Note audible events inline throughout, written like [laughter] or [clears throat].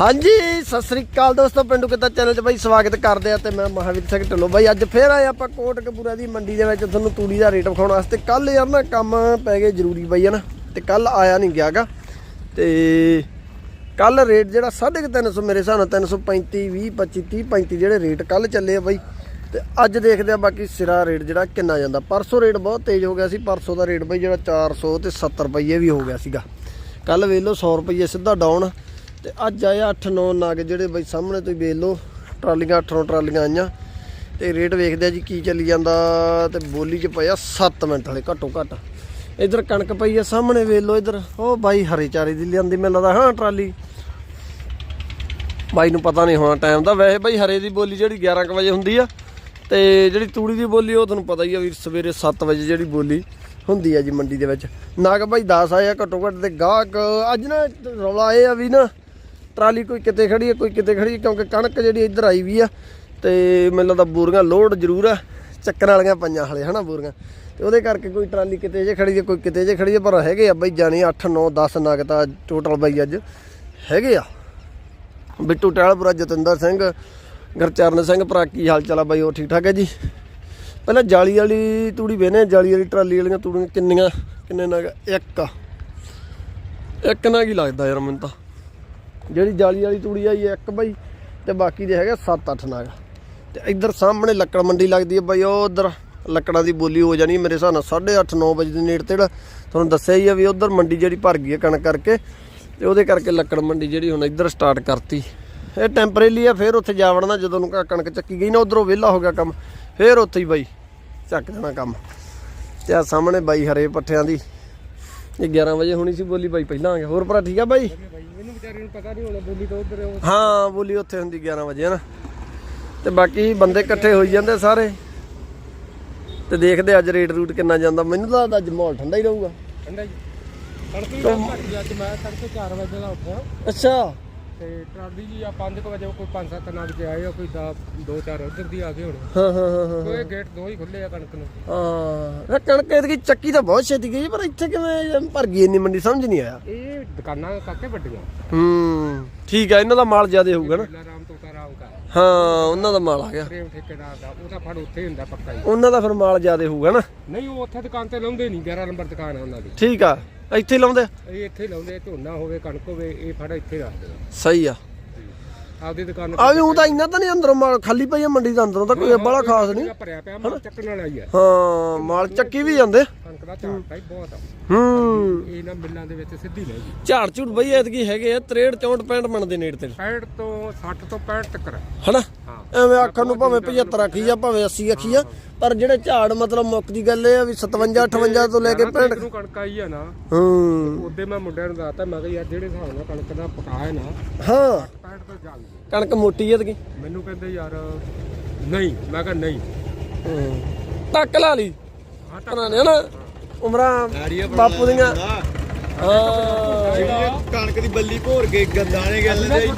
ਹਾਂਜੀ, ਸਤਿ ਸ੍ਰੀ ਅਕਾਲ ਦੋਸਤੋ, ਪਿੰਡੂ ਕਿੱਦਾਂ ਚੈਨਲ 'ਚ ਬਾਈ ਸਵਾਗਤ ਕਰਦੇ ਆ ਤੇ ਮੈਂ ਮਹਾਵੀਰ ਸਿੰਘ ਢਿੱਲੋਂ। ਬਾਈ, ਅੱਜ ਫੇਰ ਆਏ ਆਪਾਂ ਕੋਟਕਪੂਰਾ ਦੀ ਮੰਡੀ ਦੇ ਵਿੱਚ, ਤੁਹਾਨੂੰ ਤੂੜੀ ਦਾ ਰੇਟ ਵਿਖਾਉਣ ਵਾਸਤੇ। ਕੱਲ ਯਾਰ ਨਾ ਕੰਮ ਪੈ ਗਏ ਜ਼ਰੂਰੀ ਬਾਈ ਹਨ ਤੇ ਕੱਲ ਆਇਆ ਨਹੀਂ ਗਿਆਗਾ ਤੇ ਕੱਲ ਰੇਟ ਜਿਹੜਾ 350 ਮੇਰੇ ਹਿਸਾਬ ਨਾਲ 335 20 25 30 35 ਜਿਹੜੇ ਰੇਟ ਕੱਲ ਚੱਲੇ ਆ ਬਾਈ। ਤੇ ਅੱਜ ਦੇਖਦੇ ਆ ਬਾਕੀ ਸਿਰਾ ਰੇਟ ਜਿਹੜਾ ਕਿੰਨਾ ਜਾਂਦਾ। ਪਰਸੋਂ ਰੇਟ ਬਹੁਤ ਤੇਜ਼ ਹੋ ਗਿਆ ਸੀ, ਪਰਸੋਂ ਦਾ ਰੇਟ ਬਾਈ ਜਿਹੜਾ 400 ਤੇ 70 ਰੁਪਏ ਵੀ ਹੋ ਗਿਆ ਸੀਗਾ। ਕੱਲ ਵੇਖ ਲਓ 100 ਰੁਪਏ ਸਿੱਧਾ ਡਾਊਨ ਤੇ ਅੱਜ ਆਇਆ 8-9 ਨਗ ਜਿਹੜੇ ਬਈ ਸਾਹਮਣੇ ਤੁਸੀਂ ਵੇਖ ਲਓ, ਟਰਾਲੀਆਂ 8 ਟਰਾਲੀਆਂ ਆਈਆਂ। ਤੇ ਰੇਟ ਵੇਖਦੇ ਆ ਜੀ ਕੀ ਚੱਲੀ ਜਾਂਦਾ ਤੇ ਬੋਲੀ 'ਚ ਪਿਆ 7 ਮਿੰਟ ਵਾਲੇ ਘੱਟੋ ਘੱਟ। ਇਧਰ ਕਣਕ ਪਈ ਆ ਸਾਹਮਣੇ ਵੇਖ ਲਓ ਇਧਰ। ਉਹ ਬਾਈ ਹਰੇ ਚਾਰੇ ਦੀ ਲਿਆਂਦੀ ਮੈਨੂੰ ਲੱਗਦਾ, ਹਾਂ ਟਰਾਲੀ। ਬਾਈ ਨੂੰ ਪਤਾ ਨਹੀਂ ਹੋਣਾ ਟਾਈਮ ਦਾ। ਵੈਸੇ ਬਾਈ ਹਰੇ ਦੀ ਬੋਲੀ ਜਿਹੜੀ 11 ਕੁ ਵਜੇ ਹੁੰਦੀ ਆ, ਤੇ ਜਿਹੜੀ ਤੂੜੀ ਦੀ ਬੋਲੀ ਉਹ ਤੁਹਾਨੂੰ ਪਤਾ ਹੀ ਆ ਵੀ ਸਵੇਰੇ 7 ਵਜੇ ਜਿਹੜੀ ਬੋਲੀ ਹੁੰਦੀ ਆ ਜੀ ਮੰਡੀ ਦੇ ਵਿੱਚ। ਨਾਗ ਬਾਈ 10 ਆਇਆ ਘੱਟੋ ਘੱਟ ਤੇ ਗਾਹਕ ਅੱਜ ਨਾ ਰੌਲਾ ਇਹ ਆ ਵੀ ਨਾ ਟਰਾਲੀ ਕੋਈ ਕਿਤੇ ਖੜੀ ਹੈ, ਕੋਈ ਕਿਤੇ ਖੜੀ ਹੈ, ਕਿਉਂਕਿ ਕਣਕ ਜਿਹੜੀ ਇੱਧਰ ਆਈ ਵੀ ਆ, ਤੇ ਮੈਨੂੰ ਲੱਗਦਾ ਬੂਰੀਆਂ ਲੋਡ ਜ਼ਰੂਰ ਆ, ਚੱਕਰ ਵਾਲੀਆਂ ਪਈਆਂ ਹਲੇ, ਹਨਾ ਬੂਰੀਆਂ। ਤੇ ਉਹਦੇ ਕਰਕੇ ਕੋਈ ਟਰਾਲੀ ਕਿਤੇ ਜੇ ਖੜੀ ਹੈ, ਕੋਈ ਕਿਤੇ ਜੇ ਖੜੀ ਹੈ, ਪਰ ਹੈਗੇ ਆ ਬਾਈ ਜਾਣੀ 8 9 10 ਨਗ ਤਾਂ ਟੋਟਲ ਬਾਈ ਅੱਜ ਹੈਗੇ ਆ। ਬਿੱਟੂ ਟਹਿਲਪੁਰਾ, ਜਤਿੰਦਰ ਸਿੰਘ, ਗੁਰਚਰਨ ਸਿੰਘ, ਭਰਾ ਕੀ ਹਾਲ ਚਾਲ ਆ ਬਾਈ, ਉਹ ਠੀਕ ਠਾਕ ਹੈ ਜੀ? ਪਹਿਲਾਂ ਜਾਲੀ ਵਾਲੀ ਤੂੜੀ ਵੇਨੇ ਜਾਲੀ ਵਾਲੀ ਟਰਾਲੀ ਵਾਲੀਆਂ ਤੂੜੀਆਂ ਕਿੰਨੀਆਂ, ਕਿੰਨੇ ਨਗ ਇੱਕ ਇੱਕ ਨਗ ਹੀ ਲੱਗਦਾ ਯਾਰ ਮੈਨੂੰ ਤਾਂ। ਜਿਹੜੀ ਜਾਲੀ ਵਾਲੀ ਤੂੜੀ ਆਈ ਹੈ ਇੱਕ ਬਾਈ, ਤੇ ਬਾਕੀ ਦੇ ਹੈਗੇ 7-8 ਨਾਗ। ਤੇ ਇੱਧਰ ਸਾਹਮਣੇ ਲੱਕੜ ਮੰਡੀ ਲੱਗਦੀ ਹੈ ਬਾਈ, ਉਹ ਉਧਰ ਲੱਕੜਾਂ ਦੀ ਬੋਲੀ ਹੋ ਜਾਣੀ ਮੇਰੇ ਹਿਸਾਬ ਨਾਲ 8:30 9 ਵਜੇ ਦੇ ਨੇੜੇ ਤੇੜਾ। ਤੁਹਾਨੂੰ ਦੱਸਿਆ ਹੀ ਆ ਵੀ ਉਧਰ ਮੰਡੀ ਜਿਹੜੀ ਭਰ ਗਈ ਹੈ ਕਣਕ ਕਰਕੇ, ਤੇ ਉਹਦੇ ਕਰਕੇ ਲੱਕੜ ਮੰਡੀ ਜਿਹੜੀ ਹੁਣ ਇੱਧਰ ਸਟਾਰਟ ਕਰਤੀ। ਇਹ ਟੈਂਪਰੇਰੀ ਆ, ਫਿਰ ਉੱਥੇ ਜਾ ਵੜਨਾ ਜਦੋਂ ਨੂੰ ਕਣਕ ਚੱਕੀ ਗਈ ਨਾ, ਉਧਰੋਂ ਵਿਹਲਾ ਹੋ ਗਿਆ ਕੰਮ। ਫਿਰ ਉੱਥੇ ਹੀ ਬਾਈ ਚੱਕ ਦੇਣਾ ਕੰਮ। ਤੇ ਆ ਸਾਹਮਣੇ ਬਾਈ ਹਰੇ ਪੱਠਿਆਂ ਦੀ। ਇਹ 11 ਵਜੇ ਹੋਣੀ ਸੀ ਬੋਲੀ ਬਾਈ ਪਹਿਲਾਂ ਆ ਗਿਆ। ਹੋਰ ਭਰਾ ਠੀਕ ਆ ਬਾਈ? ਮੈਨੂੰ ਵਿਚਾਰੇ ਨੂੰ ਪਤਾ ਨਹੀਂ ਹੋਣਾ ਬੋਲੀ ਤਾਂ ਉਧਰ ਹਾਂ ਬੋਲੀ ਉੱਥੇ ਹੁੰਦੀ 11 ਵਜੇ ਨਾ ਤੇ ਬਾਕੀ ਬੰਦੇ ਇਕੱਠੇ ਹੋਈ ਜਾਂਦੇ ਸਾਰੇ। ਤੇ ਦੇਖਦੇ ਅੱਜ ਰੇਟ ਰੂਟ ਕਿੰਨਾ ਜਾਂਦਾ। ਮੈਨੂੰ ਲੱਗਦਾ ਅੱਜ ਮਾਹੌਲ ਠੰਡਾ ਹੀ ਰਹੂਗਾ। ਠੰਡਾ ਦਾ ਭੱਜ ਅੱਜ ਮੈਂ ਤੜਕੇ 4 ਵਜੇ ਦਾ ਉੱਠਿਆ। ਅੱਛਾ। ਤੇ ਟਰਾਲੀ ਜੀ ਆ 5 ਵਜੇ ਕੋਈ 5-7 ਨਾਲ ਕੇ ਆਏ ਆ ਕੋਈ 2 4 ਉਧਰ ਦੀ ਆ ਗਏ ਹੁਣ। ਹਾਂ ਹਾਂ ਹਾਂ ਹਾਂ ਕੋਈ ਗੇਟ ਦੋ ਹੀ ਖੁੱਲੇ ਆ ਕਣਕ ਨੂੰ। ਹਾਂ ਇਹ ਕਣਕ ਇਹਦੀ ਚੱਕੀ ਤਾਂ ਬਹੁਤ ਛੇਤੀ ਗਈ ਪਰ ਇੱਥੇ ਕਿਵੇਂ ਭਰ ਗਈ ਇੰਨੀ ਮੰਡੀ ਸਮਝ ਨਹੀਂ ਆਇਆ। ਇਹ ਦੁਕਾਨਾਂ ਕਾਕੇ ਵੱਡੀਆਂ। ਹੂੰ ਠੀਕ ਆ ਇਹਨਾਂ ਦਾ ਮਾਲ ਜ਼ਿਆਦਾ ਹੋਊਗਾ ਨਾ। ਪਹਿਲਾ ਰਾਮ ਤੋਤਾ ਰਾਮ ਦਾ ਹਾਂ ਉਹਨਾਂ ਦਾ ਮਾਲ ਆ ਗਿਆ। ਪ੍ਰੇਮ ਠੇਕੇਦਾਰ ਦਾ ਉਹਦਾ ਫੜ ਉੱਥੇ ਹੀ ਹੁੰਦਾ ਪੱਕਾ ਹੀ। ਉਹਨਾਂ ਦਾ ਫਿਰ ਮਾਲ ਜ਼ਿਆਦਾ ਹੋਊਗਾ ਨਾ। ਨਹੀਂ ਉਹ ਉੱਥੇ ਦੁਕਾਨ ਤੇ ਲਾਉਂਦੇ ਨਹੀਂ 11 ਨੰਬਰ ਦੁਕਾਨ ਆ ਉਹਨਾਂ ਦੀ। ਠੀਕ ਆ। ਇੱਥੇ ਹੀ ਲਾਉਂਦੇ ਇਹ ਇੱਥੇ ਹੀ ਲਾਉਂਦੇ ਝੋਨਾ ਹੋਵੇ ਕਣਕ ਹੋਵੇ ਇਹ ਫੜ ਇੱਥੇ ਰੱਖਦੇ ਆ। ਸਹੀ ਆ। ਆਪਦੀ ਦੁਕਾਨ ਆ ਵੀ ਉਹ ਤਾਂ ਇੰਨਾ ਤਾਂ ਨਹੀਂ ਅੰਦਰੋਂ ਮਾਲ ਖਾਲੀ ਪਈ ਆ ਮੰਡੀ ਦੇ ਅੰਦਰੋਂ ਤਾਂ ਕੋਈ ਬੜਾ ਖਾਸ ਨਹੀਂ। ਭਰਿਆ ਪਿਆ ਮਾਲ ਚੱਕਣ ਵਾਲਾ ਹੀ ਆ। ਹਾਂ ਮਾਲ ਚੱਕੀ ਵੀ ਜਾਂਦੇ। ਕਣਕ ਦਾ ਝਾੜਤਾ ਹੀ ਬਹੁਤ ਆ। ਹੂੰ। ਇਹ ਨਾ ਮਿੱਲਾਂ ਦੇ ਵਿੱਚ ਸਿੱਧੀ ਲੈ ਗਈ ਝਾੜ ਝੂੜ ਬਈ ਐਤਕੀ ਹੈਗੇ ਆ 63 64 65 ਮਣ ਦੇ ਨੇੜੇ ਤੇ 65 ਤੋਂ 60 ਤੋਂ 65 ਤੱਕ। ਹਨਾ? ਐਵੇਂ ਆਖਣ ਨੂੰ ਭਾਵੇਂ 75 ਆਖੀ ਆ ਭਾਵੇਂ 80 ਆਖੀ ਆ ਪਰ ਜਿਹੜੇ ਝਾੜ ਮਤਲਬ ਮੁੱਕ ਦੀ ਗੱਲ ਇਹ ਆ ਵੀ 57 58 ਤੋਂ ਲੈ ਕੇ 65 ਨੂੰ ਕਣਕ ਆਈ ਆ ਨਾ ਹੂੰ। ਉਹਦੇ ਮੈਂ ਮੁੰਡਿਆਂ ਨੂੰ ਦੱਸਤਾ ਮੈਂ ਕਿਹਾ ਯਾਰ ਜਿਹੜੇ ਹਿਸਾਬ ਨਾਲ ਕਣਕ ਦਾ ਪਕਾਇਆ ਨਾ ਹਾਂ। 65 ਤੋਂ ਚੱਲ ਕਣਕ ਮੋਟੀ ਐਤਕੀ ਮੈਨੂੰ ਕਹਿੰਦੇ ਯਾਰ ਨਹੀਂ ਮੈਂ ਕਿਹਾ ਨਹੀਂ। ਹੂੰ। ਟੱਕ ਲਾ ਲਈ। ਹਾਂ ਨੇ ਨਾ ਉਮਰਾਂ ਬਾਪੂ ਦੀਆਂ। ਹਾਂ। ਕਣਕ ਦੀ ਬੱਲੀ ਭੋਰ ਕੇ ਗੰਦਾਣੇ ਗੱਲ ਦੇ ਹਾਂ ਅਸੀਂ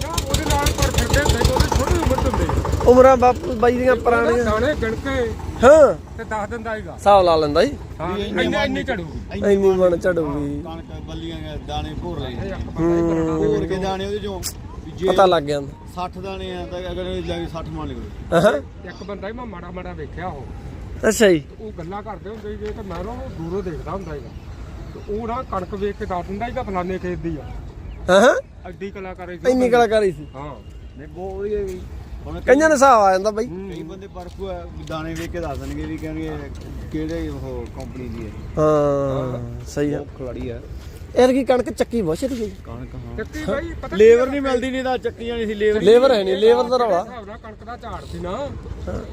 ਨਾ ਉਹਦੇ ਨਾਲ ਪਰ ਫਿਰਦੇ ਹੁੰਦੇ ਸੀ, ਉਹਦੀ ਥੋੜੀ ਉਮਰ ਤੋਂ ਹੁੰਦੇ ਉਮਰਾਂ ਬਾਪੂ ਬਾਈ ਦੀਆਂ ਪੁਰਾਣੀਆਂ। ਦਾਣੇ ਗਿਣ ਕੇ ਹਾਂ। ਤੇ ਦੱਸ ਦਿੰਦਾ ਹੈਗਾ। ਹਿਸਾਬ ਲਾ ਲੈਂਦਾ ਜੀ। ਹਾਂ ਇੰਨੇ ਇੰਨੇ ਝੜੂਗੀ। ਇੰਨੀ ਮਣ ਚੜੂਗੀ ਕਣਕ ਬੱਲੀਆਂ ਦੇ ਦਾਣੇ ਭੋਰ ਲਈ ਹੂੰ। ਭੋਰ ਕੇ ਦਾਣੇ ਉਹਦੇ ਚੋਂ। ਵੀ ਜੇ ਪਤਾ ਲੱਗ ਗਿਆ 60 ਦਾਣੇ ਆ ਤਾਂ ਅਗਰ ਇਹ ਜਾ ਕੇ 60 ਮੰਨ ਲਿਓ। ਹਾਂ ਇੱਕ ਬੰਦਾ ਹੀ ਮੈਂ ਮਾੜਾ ਮਾੜਾ ਵੇਖਿਆ ਉਹ। ਅੱਛਾ ਜੀ। ਉਹ ਗੱਲਾਂ ਕਰਦੇ ਹੁੰਦੇ ਸੀ ਤੇ ਮੈਂ ਨਾ ਉਹ ਦੂਰੋਂ ਦੇਖਦਾ ਹੁੰਦਾ ਸੀਗਾ। ਤੇ ਉਹ ਨਾ ਕਣਕ ਵੇਖ ਕੇ ਦੱਸ ਦਿੰਦਾ ਸੀਗਾ ਫਲਾਣੇ ਖੇਤ ਦੀ ਆ। ਹਾਂ ਐਡੀ ਕਲਾਕਾਰੀ ਸੀ ਇੰਨੀ ਕਲਾਕਾਰੀ ਸੀ। ਹਾਂ। ਨਹੀਂ ਬਹੁਤ ਵਧੀਆ ਕਈਆਂ ਨੇ ਹਿਸਾਬ ਆ ਜਾਂਦਾ ਬਾਈ। ਕਈ ਬੰਦੇ ਬਰਫ ਦਾਣੇ ਵੇਖ ਕੇ ਦੱਸ ਦੇਣਗੇ ਵੀ ਕਹਿਣਗੇ ਕਿਹੜੇ ਉਹ ਕੰਪਨੀ ਦੀ ਹੈ। ਹਾਂ ਸਹੀ ਆ। ਖਿਲਾੜੀ ਹੈ ਯਾਰ ਕੀ ਕਣਕ ਚੱਕੀ ਬਹੁਤ ਛੇਤੀ ਗਈ ਕਣਕ ਹਾਂ। ਚੱਕੀ ਬਾਈ ਪਤਾ ਲੇਬਰ ਨਹੀਂ ਮਿਲਦੀ ਨਹੀਂ ਤਾਂ ਚੱਕੀਆਂ ਨਹੀਂ ਸੀ ਲੇਬਰ ਲੇਬਰ ਹੈ ਨਹੀਂ ਲੇਬਰ ਦਾ ਰੌਲਾ। ਹਿਸਾਬ ਨਾਲ ਕਣਕ ਦਾ ਝਾੜ ਸੀ ਨਾ?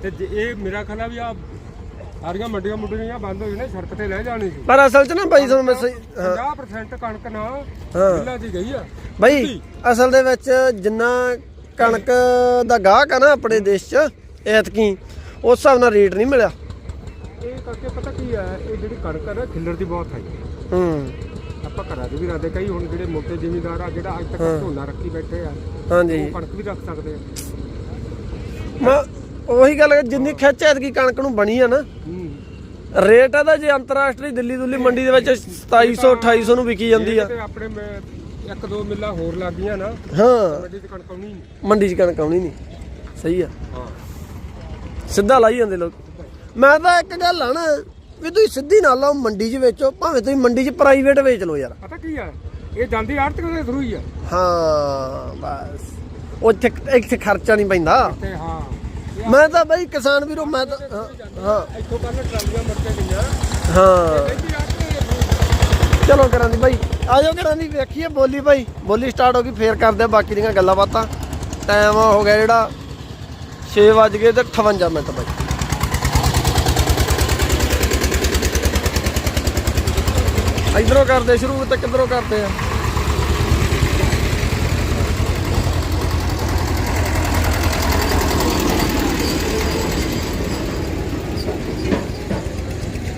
ਤੇ ਇਹ ਮੇਰਾ ਖਿਆਲ ਆ ਵੀ ਆ ਸਾਰੀਆਂ ਮੰਡੀਆਂ ਮੁੰਡੀਆਂ ਬੰਦ ਹੋ ਗਈਆਂ ਸੜਕ ਤੇ ਲੈ ਜਾਣੀ ਸੀ। ਪਰ ਅਸਲ 'ਚ ਨਾ ਬਾਈ ਤੁਹਾਨੂੰ ਮੈਂ ਸਹੀ ਹਾਂ। 50% ਕਣਕ ਨਾ ਹਾਂ। ਮਿੱਲਾਂ ਦੀ ਗਈ ਆ। ਬਾਈ ਅਸਲ ਦੇ ਵਿੱਚ ਜਿੰਨਾ ਕਣਕ ਦਾ ਗਾਹਕ ਆ ਨਾ ਆਪਣੇ ਦੇਸ਼ 'ਚ ਐਤਕੀ ਉਸ ਹਿਸਾਬ ਨਾਲ ਰੇਟ ਨਹੀਂ ਮਿਲਿਆ। ਇਹ ਕਰਕੇ ਪਤਾ ਕੀ ਆ ਇਹ ਜਿਹੜੀ ਕਣਕ ਆ ਨਾ ਖਿੱਲਰ ਦੀ ਬਹੁਤ ਹੈ ਹੂੰ। ਆਪਾਂ ਘਰਾਂ 'ਚ ਵੀ ਰੱਖਦੇ ਕਈ ਹੁਣ ਜਿਹੜੇ ਮੋਟੇ ਜ਼ਿਮੀਂਦਾਰ ਆ ਜਿਹੜਾ ਅੱਜ ਤੱਕ ਝੋਨਾ ਰੱਖੀ ਬੈਠੇ ਆ ਹਾਂਜੀ। ਉਹ ਕਣਕ ਵੀ ਰੱਖ ਸਕਦੇ ਆ। ਮੈਂ ਉਹੀ ਗੱਲ ਹੈ, ਜਿੰਨੀ ਖਿੱਚ ਐਤਕੀ ਕਣਕ ਨੂੰ ਬਣੀ ਆ ਨਾ ਹੂੰ। ਰੇਟ ਇਹਦਾ ਜੇ ਅੰਤਰਰਾਸ਼ਟਰੀ ਦਿੱਲੀ ਦੁੱਲੀ ਮੰਡੀ ਦੇ ਵਿੱਚ 2700 2800 ਨੂੰ ਵਿਕੀ ਜਾਂਦੀ ਆ। ਤੇ ਆਪਣੇ ਮੈਂ ਇੱਕ ਦੋ ਮਿੱਲਾਂ ਹੋਰ ਲੱਗ ਗਈਆਂ ਨਾ ਹਾਂ। ਮੰਡੀ 'ਚ ਕਣਕ ਆਉਣੀ ਨਹੀਂ। ਮੰਡੀ 'ਚ ਕਣਕ ਆਉਣੀ ਨਹੀਂ। ਸਹੀ ਆ। ਹਾਂ। ਸਿੱਧਾ ਲਾਈ ਜਾਂਦੇ ਲੋਕ। ਮੈਂ ਤਾਂ ਇੱਕ ਗੱਲ ਆ ਨਾ ਵੀ ਤੁਸੀਂ ਸਿੱਧੀ ਨਾ ਲਾਓ ਮੰਡੀ 'ਚ ਵੇਚੋ ਭਾਵੇਂ ਤੁਸੀਂ ਮੰਡੀ 'ਚ ਪ੍ਰਾਈਵੇਟ ਵੇਚ ਲਓ ਯਾਰ। ਪਤਾ ਕੀ ਆ? ਇਹ ਜਾਂਦੀ ਆੜਤ ਦੇ ਥਰੂ ਹੀ ਆ। ਹਾਂ ਬਸ। ਉੱਥੇ ਇੱਥੇ ਖਰਚਾ ਨਹੀਂ ਪੈਂਦਾ। ਤੇ ਹਾਂ। ਮੈਂ ਤਾਂ ਬਈ ਕਿਸਾਨ ਵੀਰੋ ਮੈਂ ਤਾਂ ਹਾਂ, ਇੱਥੋਂ ਕੱਲ ਟਰਾਲੀਆਂ ਮੁੜ ਕੇ ਗਈਆਂ। ਹਾਂ। ਚਲੋ ਕਰਾਂ ਦੀ ਬਾਈ। ਆ ਜਾਓ ਕਰਾਂ ਦੀ, ਵੇਖੀਏ ਬੋਲੀ ਬਾਈ। ਬੋਲੀ ਸਟਾਰਟ ਹੋ ਗਈ, ਫੇਰ ਕਰਦੇ ਆ ਬਾਕੀ ਦੀਆਂ ਗੱਲਾਂ ਬਾਤਾਂ। ਟਾਈਮ ਹੋ ਗਿਆ ਜਿਹੜਾ 6 ਵੱਜ ਗਏ ਤੇ 58 ਮਿੰਟ ਬਾਈ। ਇਧਰੋਂ ਕਰਦੇ ਸ਼ੁਰੂ ਤੇ ਕਿੱਧਰੋਂ ਕਰਦੇ ਆ?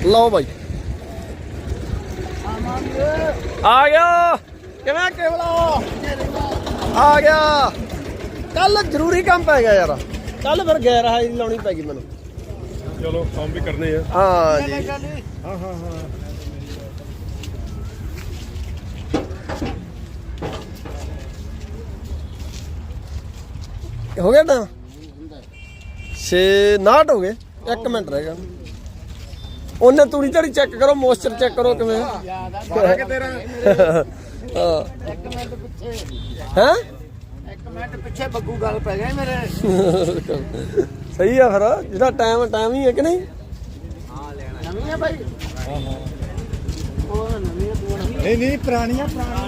ਲਓ ਬਾਈ। ਆ ਗਿਆ। ਕਿਵੇਂ ਕੇਵਲਾ ਆ ਗਿਆ। ਕੱਲ ਜ਼ਰੂਰੀ ਕੰਮ ਪੈ ਗਿਆ ਯਾਰ। ਕੱਲ ਫਿਰ ਗੈਰ ਹਾਜ਼ਰੀ ਲਾਉਣੀ ਪੈ ਗਈ ਮੈਨੂੰ। ਚਲੋ ਕੰਮ ਵੀ ਕਰਨੇ ਆ। ਹਾਂ ਜੀ। ਹਾਂ ਹਾਂ ਹਾਂ। ਹੋ ਗਿਆ ਨਾ? 6 ਨਾਟ ਹੋ ਗਏ। 1 ਮਿੰਟ ਰਹਿ ਗਿਆ। ਉਹਨੇ ਤੂੜੀ ਝੜੀ ਚੈੱਕ ਕਰੋ ਮੋਇਸਚਰ ਚੈੱਕ ਕਰੋ ਕਿਵੇਂ। ਪਤਾ ਕਿ ਤੇਰਾ ਹਾਂ। ਇੱਕ ਮਿੰਟ ਪਿੱਛੇ ਹੈ? ਇੱਕ ਮਿੰਟ ਪਿੱਛੇ ਬੱਗੂ ਗੱਲ ਪੈ ਗਈ ਮੇਰੇ। ਸਹੀ ਆ ਫਿਰ ਜਿਹੜਾ ਟਾਈਮ ਟਾਈਮ ਹੀ ਹੈ ਕਿ ਨਹੀਂ? ਨਵੀਂ ਆ ਬਾਈ। ਉਹ ਨਵੀਂ ਆ ਤੂੰ ਨਹੀਂ ਨਹੀਂ ਪੁਰਾਣੀਆਂ ਪੁਰਾਣੀਆਂ।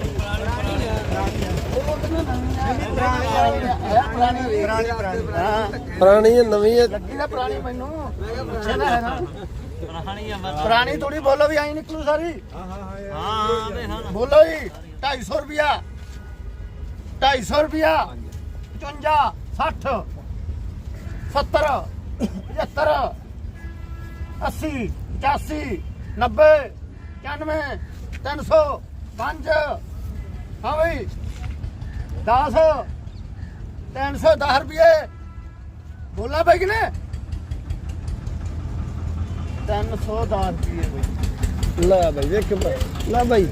ਪੁਰਾਣੀ ਪੁਰਾਣੀ ਪੁਰਾਣੀ ਹਾਂ ਪੁਰਾਣੀ ਹੈ ਨਵੀਂ ਹੈ। ਲੱਗੀ ਨਾ ਪੁਰਾਣੀ ਮੈਨੂੰ। ਹੈ ਨਾ। ਪੁਰਾਣੀ ਥੋੜੀ ਬੋਲੋ ਵੀ ਆਈ ਨਿਕਲੂ ਸਾਰੀ। ਹਾਂ ਬੋਲੋ ਜੀ 250 ਰੁਪਿਆ 250 ਰੁਪਿਆ 55 60 70 75 80 85 90 91 300 5 ਹਾਂ ਬਈ 10 310 ਰੁਪਏ। ਬੋਲਾ ਬਈ ਕਿਨੇ? 310 ਰੁਪਏ ਬਈ। ਲੈ ਬਾਈ ਵੇਖ ਬਈ। ਲੈ ਬਾਈ।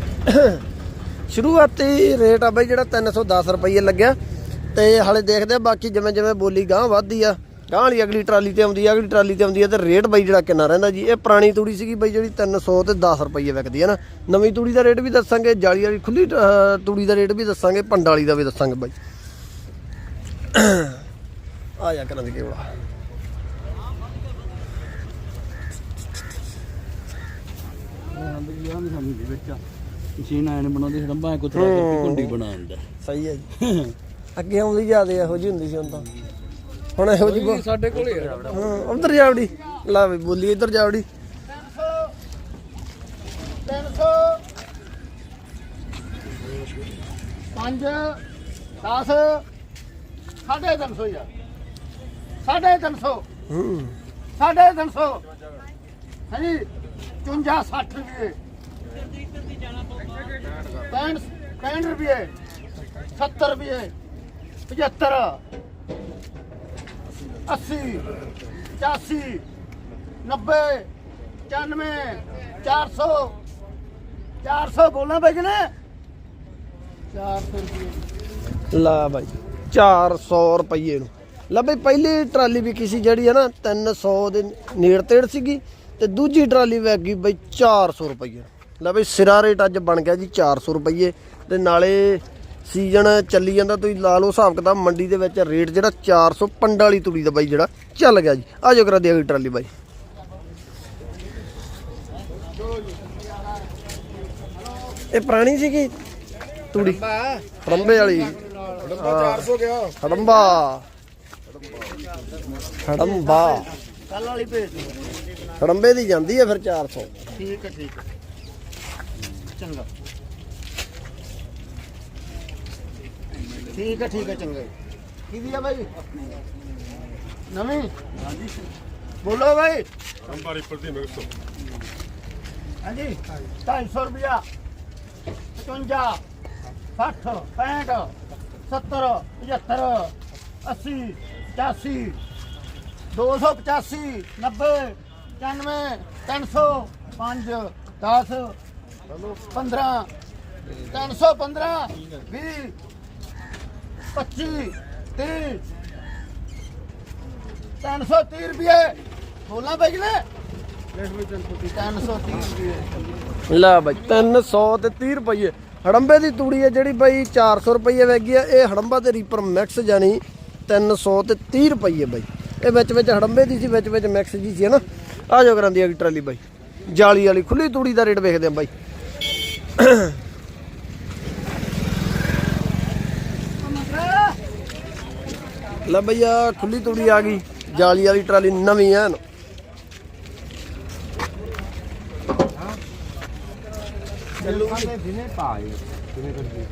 ਸ਼ੁਰੂਆਤੀ ਰੇਟ ਆ ਬਾਈ ਜਿਹੜਾ 310 ਰੁਪਏ ਲੱਗਿਆ। ਤੇ ਹਾਲੇ ਦੇਖਦੇ ਆ ਬਾਕੀ ਜਿਵੇਂ ਜਿਵੇਂ ਬੋਲੀ ਗਾਂ ਵੱਧਦੀ ਆ ਗਾਂ ਵਾਲੀ ਅਗਲੀ ਟਰਾਲੀ ਤੇ ਆਉਂਦੀ ਆ ਅਗਲੀ ਟਰਾਲੀ ਤੇ ਆਉਂਦੀ ਆ ਤੇ ਰੇਟ ਬਾਈ ਜਿਹੜਾ ਕਿੰਨਾ ਰਹਿੰਦਾ ਜੀ। ਇਹ ਪੁਰਾਣੀ ਤੂੜੀ ਸੀਗੀ ਬਾਈ ਜਿਹੜੀ 300 ਤੇ 10 ਰੁਪਏ ਵਿਕਦੀ ਆ ਨਾ। ਨਵੀਂ ਤੂੜੀ ਦਾ ਰੇਟ ਵੀ ਦੱਸਾਂਗੇ ਜਾਲੀ ਵਾਲੀ ਖੁੱਲੀ ਤੂੜੀ ਦਾ ਰੇਟ ਵੀ ਦੱਸਾਂਗੇ ਪੰਡ ਵਾਲੀ ਦਾ ਵੀ ਦੱਸਾਂਗੇ ਬਾਈ। ਆ ਜਾ ਕਰਾਂ ਦੀ ਕੇਵਲਾ ਹਾਂ ਬਈ ਆਹ ਵੀ ਸਮਝ ਵਿੱਚ ਮਸ਼ੀਨ ਆਏ ਨੇ ਬਣਾਉਂਦੇ ਹੜੰਬਾ ਕੁਤਰਾ ਕਰਕੇ ਕੁੰਡੀ ਬਣਾਉਂਦਾ ਸਹੀ ਹੈ ਜੀ। ਅੱਗੇ ਆਉਂਦੀ ਜਿਆਦੇ ਇਹੋ ਜੀ ਹੁੰਦੀ ਸੀ ਹੁਣ ਤਾਂ। ਹੁਣ ਇਹੋ ਜੀ ਸਾਡੇ ਕੋਲੇ ਆ ਹਾਂ ਉਧਰ ਜਾਵੜੀ। ਲਾ ਵੀ ਬੋਲੀ ਇੱਧਰ ਜਾਵੜੀ। 300 5 10 ਸਾਢੇ 300 ਯਾਰ ਸਾਢੇ 300 ਹੂੰ। ਸਾਢੇ 300 ਹਾਂਜੀ। 54 60 ਰੁਪਏ। 65 65 ਰੁਪਏ 70 ਰੁਪਏ 75 80 85 90 95 400 400 ਬੋਲਣਾ ਪੈ ਨੇ 400 ਰੁਪਏ। ਲਾ ਬਾਈ 400 ਰੁਪਏ ਨੂੰ। ਲੈ ਬਈ, ਪਹਿਲੀ ਟਰਾਲੀ ਵੀ ਕਿਸੇ ਜਿਹੜੀ ਹੈ ਨਾ 300 ਦੇ ਨੇੜ ਤੇੜ ਸੀਗੀ। ਤੇ ਦੂਜੀ ਟਰਾਲੀ ਵੇਚ ਗਈ ਬਈ 400 ਰੁਪਏ ਲੈ ਬਈ ਸਿਰਾ ਰੇਟ ਅੱਜ ਬਣ ਗਿਆ ਜੀ 400 ਰੁਪਏ ਤੇ ਨਾਲੇ ਸੀਜ਼ਨ ਚੱਲੀ ਜਾਂਦਾ ਤੁਸੀਂ ਲਾ ਲਓ ਹਿਸਾਬ ਕਿਤਾਬ ਮੰਡੀ ਦੇ ਵਿੱਚ ਰੇਟ ਜਿਹੜਾ 400 ਪੰਡ ਵਾਲੀ ਤੂੜੀ ਦਾ ਬਾਈ ਜਿਹੜਾ ਚੱਲ ਗਿਆ ਜੀ। ਆ ਜਾਓ ਕਰਾ ਦੀ ਅਗਲੀ ਟਰਾਲੀ ਬਾਈ। ਇਹ ਪੁਰਾਣੀ ਸੀਗੀ ਤੂੜੀ? ਹੜੰਬੇ ਵਾਲੀ। ਹੜੰਬਾ 400 ਗਿਆ। ਹੜੰਬਾ ਹੜੰਬਾ ਕੱਲ ਵਾਲੀ ਭੇਜ ਹੜੰਬੇ ਦੀ ਜਾਂਦੀ ਹੈ ਫਿਰ 400 ਠੀਕ ਹੈ ਠੀਕ ਹੈ। ਚੰਗਾ। ਠੀਕ ਹੈ ਠੀਕ ਹੈ ਚੰਗਾ। ਕਿਹਦੀ ਆ ਬਾਈ? ਨਵੀਂ? ਬੋਲੋ ਬਾਈ। ਕੰਪਾਰੀ ਪਰਦੀ ਮੈਂ ਕੋ ਹਾਂਜੀ 250 ਰੁਪਿਆ 55 60 65 70 75 80 85 285 90 95 300 5 10 15 315 20 25 30 330 ਰੁਪਏ। ਬੋਲਾਂ ਬਾਈ ਨੇ? 330 ਲੈ ਬਾਈ 300 ਤੇ 30 ਰੁਪਏ। ਹੜੰਬੇ ਦੀ ਤੂੜੀ ਹੈ ਜਿਹੜੀ ਬਾਈ 400 ਰੁਪਏ ਵੈਗੀ ਆ। ਇਹ ਹੜੰਬਾ ਤੇ ਰੀਪਰ ਮਿਕਸ ਜਾਨੀ 300 ਤੇ 30 ਰੁਪਏ ਬਾਈ। ਇਹ ਵਿੱਚ ਵਿੱਚ ਹੜੰਬੇ ਦੀ ਸੀ, ਵਿੱਚ ਵਿੱਚ ਮਿਕਸ ਜੀ ਸੀ ਹਨਾ ਆ ਜੋ ਕਰਾਂਦੀ ਹੈਗੀ ਟਰਾਲੀ ਬਾਈ। ਜਾਲੀ ਵਾਲੀ, ਖੁੱਲੀ ਤੂੜੀ ਦਾ ਰੇਟ ਵੇਖਦੇ ਆ ਬਾਈ। ਲੈ ਬਈਆ ਖੁੱਲੀ ਤੂੜੀ ਆ ਗਈ, ਜਾਲੀ ਵਾਲੀ ਟਰਾਲੀ ਨਵੀਂ ਐਨ।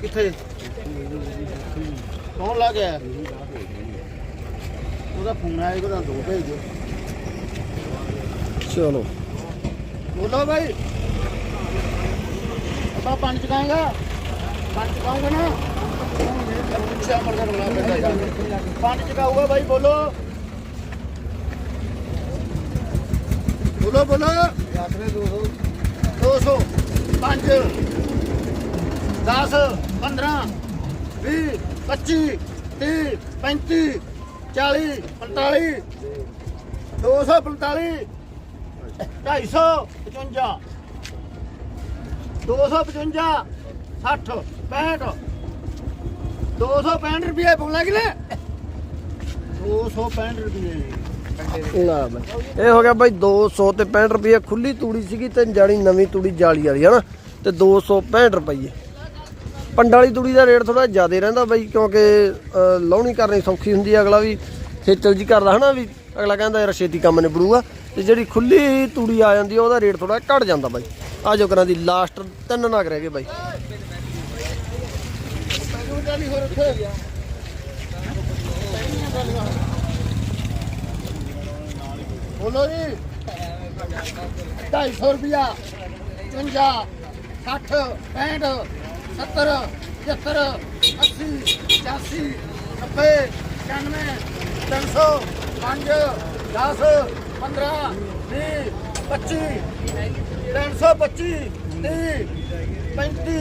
ਕਿੱਥੇ? ਕੌਣ ਲਾ ਗਿਆ ਉਹਦਾ ਫੋਨ ਆਇਆ ਉਹਦਾ ਦੋ ਭੇਜ ਦਿਓ। ਚਲੋ। ਬੋਲੋ ਭਾਈ ਆਪਾਂ ਪੰਜ ਚਕਾਏਗਾ ਪੰਜ ਚਕਾਉਂਗਾ ਨਾ। ਪੁੱਛਿਆ ਮਰਦਾ ਰੋਣਾ ਪੈਂਦਾ ਜਾ ਕੇ। ਪੰਜ ਚਕਾਊਗਾ ਭਾਈ ਬੋਲੋ। ਬੋਲੋ ਬੋਲੋ। ਆਖਰੇ 200 200 5 10 15 20 25 30 35 40 45 245 250 55 255 60 65 265 ਰੁਪਏ ਬੋਲਾ ਕਿ 265 ਰੁਪਏ। ਲਾ ਬਾਈ। ਇਹ ਹੋ ਗਿਆ ਬਾਈ 200 ਤੇ 65 ਰੁਪਏ। ਖੁੱਲੀ ਤੂੜੀ ਸੀਗੀ ਤੇ ਜਾਣੀ ਨਵੀਂ ਤੂੜੀ ਜਾਲੀ ਵਾਲੀ ਹਨਾ ਤੇ 265 ਰੁਪਏ ਪੰਡ ਵਾਲੀ ਤੂੜੀ ਦਾ ਰੇਟ ਥੋੜਾ ਜ਼ਿਆਦਾ ਰਹਿੰਦਾ ਬਾਈ ਕਿਉਂਕਿ ਅਹ, ਲਾਉਣੀ ਕਰਨੀ ਸੌਖੀ ਹੁੰਦੀ ਹੈ ਅਗਲਾ ਵੀ। ਖੇਚਲ ਜੀ ਕਰਦਾ ਹਨਾ ਵੀ ਅਗਲਾ ਕਹਿੰਦਾ ਯਾਰ ਛੇਤੀ ਕੰਮ ਨਿਬੜੂਗਾ। ਤੇ ਜਿਹੜੀ ਖੁੱਲੀ ਤੂੜੀ ਆ ਜਾਂਦੀ ਆ, ਉਹਦਾ ਰੇਟ ਥੋੜਾ ਘਟ ਜਾਂਦਾ ਬਾਈ। ਆ ਜੋ ਕਰਾਂ ਦੀ ਲਾਸਟ ਤਿੰਨ ਨਗ ਰਹਿ ਗਏ ਬਾਈ। ਨਹੀਂ ਹੋ ਰੱਖੇ ਬੋਲੋ ਜੀ 250 ਰੁਪਿਆ 55 60 65 70 75 80 85 90 95 300 5 10 15 20 25 325 30 35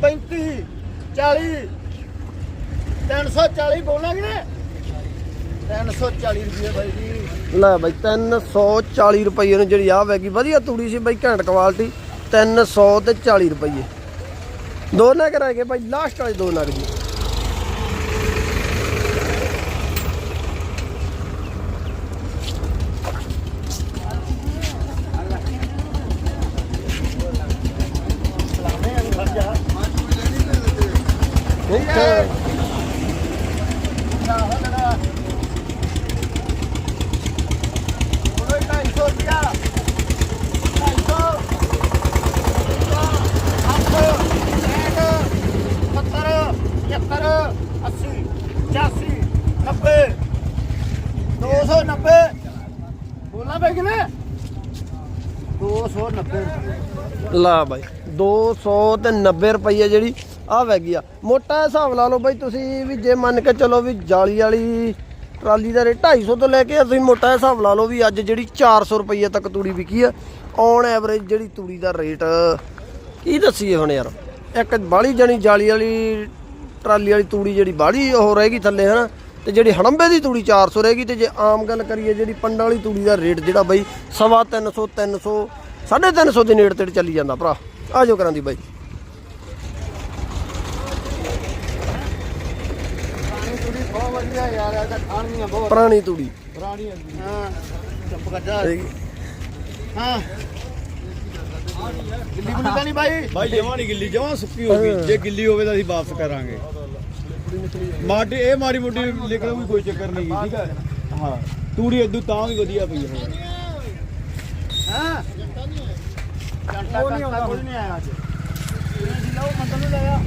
35 40 340 ਬੋਲਾਂਗੇ ਨੇ 340 ਰੁਪਏ ਬਾਈ ਜੀ। ਲੈ ਬਾਈ 340 ਰੁਪਏ ਨੂੰ ਜਿਹੜੀ ਆ ਵੈਗੀ, ਵਧੀਆ ਤੂੜੀ ਸੀ ਬਾਈ, ਘੈਂਟ ਕੁਆਲਿਟੀ 300 ਤੇ 40 ਰੁਪਏ ਦੋ ਨਗ ਰਹਿ ਗਏ ਬਾਈ ਲਾਸਟ ਵਾਲੇ ਦੋ ਨਗ ਜੀ ਬੋਲਾ ਬਈ ਕਿਨੇ 290 ਲਾ ਬਾਈ। 200 ਤੇ 90 ਰੁਪਏ ਜਿਹੜੀ ਆ ਵੈਗੀ ਆ। ਮੋਟਾ ਹਿਸਾਬ ਲਾ ਲਓ ਬਾਈ ਤੁਸੀਂ ਵੀ, ਜੇ ਮੰਨ ਕੇ ਚਲੋ ਵੀ ਜਾਲੀ ਵਾਲੀ ਟਰਾਲੀ ਦਾ ਰੇਟ 250 ਤੋਂ ਲੈ ਕੇ ਤੁਸੀਂ ਮੋਟਾ ਹਿਸਾਬ ਲਾ ਲਓ ਵੀ ਅੱਜ ਜਿਹੜੀ 400 ਰੁਪਏ ਤੱਕ ਤੂੜੀ ਵਿਕੀ ਆ ਔਨ ਐਵਰੇਜ ਜਿਹੜੀ ਤੂੜੀ ਦਾ ਰੇਟ, ਕੀ ਦੱਸੀਏ ਹੁਣ ਯਾਰ? ਇੱਕ ਬਾਲੀ ਜਣੀ ਜਾਲੀ ਵਾਲੀ ਟਰਾਲੀ ਵਾਲੀ ਤੂੜੀ ਜਿਹੜੀ ਬਾਲੀ ਉਹ ਰਹਿ ਗਈ ਥੱਲੇ, ਹਨਾ? ਤੇ ਜਿਹੜੀ ਹੜੰਬੇ ਦੀ ਤੂੜੀ 400 ਗਈ, ਤੇ ਜੇ ਆਮ ਗੱਲ ਕਰੀਏ ਜਿਹੜੀ ਪੰਡਾਂ ਵਾਲੀ ਤੂੜੀ ਦਾ ਰੇਟ ਜਿਹੜਾ ਬਾਈ, ਸਵਾ 300 300 350 ਦੇ ਨੇੜੇ ਤੇੜੇ ਚੱਲੀ ਜਾਂਦਾ ਭਰਾ। ਆ ਜੋ ਕਰਾਂ ਦੀ ਬਾਈ। ਪੁਰਾਣੀ ਤੂੜੀ ਪੁਰਾਣੀ ਹਾਂ। ਚੁੱਪ ਕਰ ਜਾ। ਹਾਂ। ਦਿੱਲੀ ਬੁਲੀ ਤਾਂ ਨਹੀਂ ਬਾਈ? ਭਾਈ ਜਮਾਂ ਨਹੀਂ ਗਿੱਲੀ ਜਮਾਂ ਸੁੱਕੀ ਹੋ ਗਈ। ਜੇ ਗਿੱਲੀ ਹੋਵੇ ਤਾਂ ਅਸੀਂ ਵਾਪਸ ਕਰਾਂਗੇ। ਮਾਟੀ ਇਹ ਮਾੜੀ ਮੋਟੀ ਲਿਖਣ ਵੀ ਕੋਈ ਚੱਕਰ ਨਹੀਂ ਠੀਕ ਹੈ ਹਾਂ। ਤੂੜੀ ਇਦੋਂ ਤਾਂ ਵੀ ਵਧੀਆ ਪਈ ਹੈ। ਹਾਂ। ਜੰਟਾ ਕੰਟਾ ਕੋਈ ਨਹੀਂ ਆਇਆ ਅੱਜ। ਜੀ ਲਓ ਮੰਦਰ ਨੂੰ ਲੈ ਆ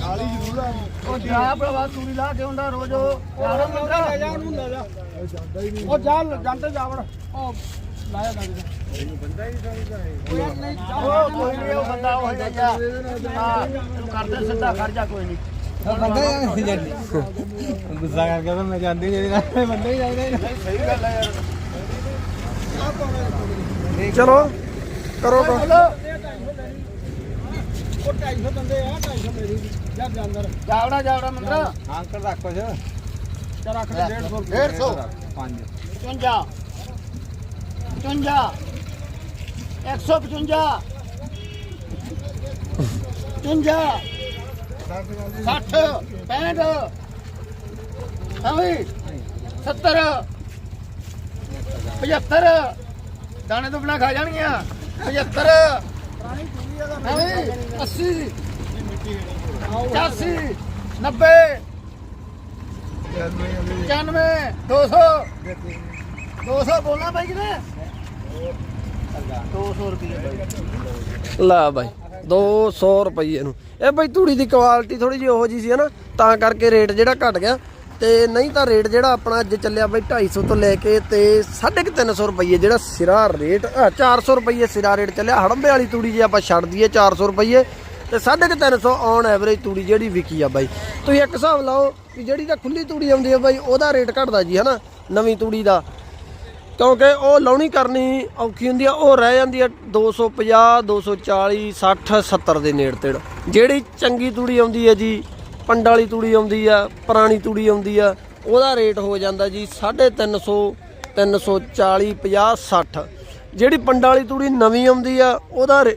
ਕਾਲੀ ਜ਼ਰੂਰ ਆ। ਉਹ ਜਾ ਭਰਾਵਾ ਤੂੜੀ ਲਾ ਕੇ ਹੁੰਦਾ ਰੋਜ਼ ਉਹ। ਯਾਰ ਮੰਦਰ ਲੈ ਜਾ ਉਹਨੂੰ ਲੈ ਜਾ ਉਹ ਜਾ ਜੰਟੇ ਜਾਵੜ। ਉਹ ਲਾਇਆ ਗੱਲ ਉਹ ਕੋਈ ਨਹੀਂ ਉਹ ਬੰਦਾ ਉਹ ਜਾ ਹਾਂ ਤੂੰ ਕਰਦੇ ਸਿੱਧਾ ਖੜ ਜਾ ਕੋਈ ਨਹੀਂ। ਗੁੱਸਾ ਕਰਕੇ ਤਾਂ ਮੈਂ ਜਾਂਦੀ ਜਿਹੜੀ ਨਾਲ ਬੰਦੇ ਹੀ ਜਾਂਦੇ ਨਹੀਂ। ਸਹੀ ਗੱਲ ਹੈ ਯਾਰ। ਚਲੋ। ਕਰੋ ਕਰੋ ਉਹ 250 ਦਿੰਦੇ ਆ 250 ਮੇਰੀ ਜਾ ਅੰਦਰ। ਜਾਵੜਾ ਜਾਵੜਾ ਮੰਦਰ। ਅੰਕਲ ਰੱਖ ਕੁਛ। ਚਾ ਰੱਖ ਲੈ 150 150 ਪੰਜ। 55 55 155 55 60 65 ਹਾਂਜੀ 70 75 ਦਾਣੇ ਤੋਂ ਬਿਨਾ ਖਾ ਜਾਣਗੀਆਂ। 75 ਹਾਂਜੀ 80 85 90 95 200 200 ਬੋਲਣਾ ਬਾਈ ਕਿਨੇ 200 ਰੁਪਏ ਬਾਈ। ਲੈ ਬਾਈ 200 ਰੁਪਏ ਨੂੰ। ਇਹ ਬਾਈ ਧੂੜੀ ਦੀ ਕੁਆਲਿਟੀ ਥੋੜੀ ਜਿਹੀ ਉਹੋ ਜੀ ਸੀ ਹਨਾ, ਤਾਂ ਕਰਕੇ ਰੇਟ ਜਿਹੜਾ ਘਟ ਗਿਆ। ਤੇ ਨਹੀਂ ਤਾਂ ਰੇਟ ਜਿਹੜਾ ਆਪਣਾ ਅੱਜ ਚੱਲਿਆ ਬਾਈ 250 ਤੋਂ ਲੈ ਕੇ ਤੇ 350 ਰੁਪਏ ਜਿਹੜਾ ਸਿਰਾ ਰੇਟ ਅ, 400 ਰੁਪਏ ਸਿਰਾ ਰੇਟ ਚੱਲਿਆ। ਹੜੰਬੇ ਵਾਲੀ ਤੂੜੀ ਜੇ ਆਪਾਂ ਛੱਡ ਦਈਏ 400 ਰੁਪਏ ਤੇ 350 ਔਨ ਐਵਰੇਜ ਤੂੜੀ ਜਿਹੜੀ ਵਿਕੀ ਆ ਬਾਈ। ਤੁਸੀਂ ਇੱਕ ਹਿਸਾਬ ਲਾਓ ਕਿ ਜਿਹੜੀ ਤਾਂ ਖੁੱਲੀ ਤੂੜੀ ਆਉਂਦੀ ਆ ਬਾਈ ਉਹਦਾ ਰੇਟ ਘਟਦਾ ਜੀ ਹਨਾ ਨਵੀਂ ਤੂੜੀ ਦਾ। ਕਿਉਂਕਿ ਉਹ ਲਾਉਣੀ ਕਰਨੀ ਔਖੀ ਹੁੰਦੀ ਆ ਉਹ ਰਹਿ ਜਾਂਦੀ ਆ 250 240 60 70 ਦੇ ਨੇੜੇ ਤੇੜ ਜਿਹੜੀ ਚੰਗੀ ਤੂੜੀ ਆਉਂਦੀ ਹੈ ਜੀ ਪੰਡ ਵਾਲੀ ਤੂੜੀ ਆਉਂਦੀ ਆ, ਪੁਰਾਣੀ ਤੂੜੀ ਆਉਂਦੀ ਆ, ਉਹਦਾ ਰੇਟ ਹੋ ਜਾਂਦਾ ਜੀ 350 340 50 60 ਜਿਹੜੀ ਪੰਡ ਵਾਲੀ ਤੂੜੀ ਨਵੀਂ ਆਉਂਦੀ ਆ, ਉਹਦਾ ਰੇ-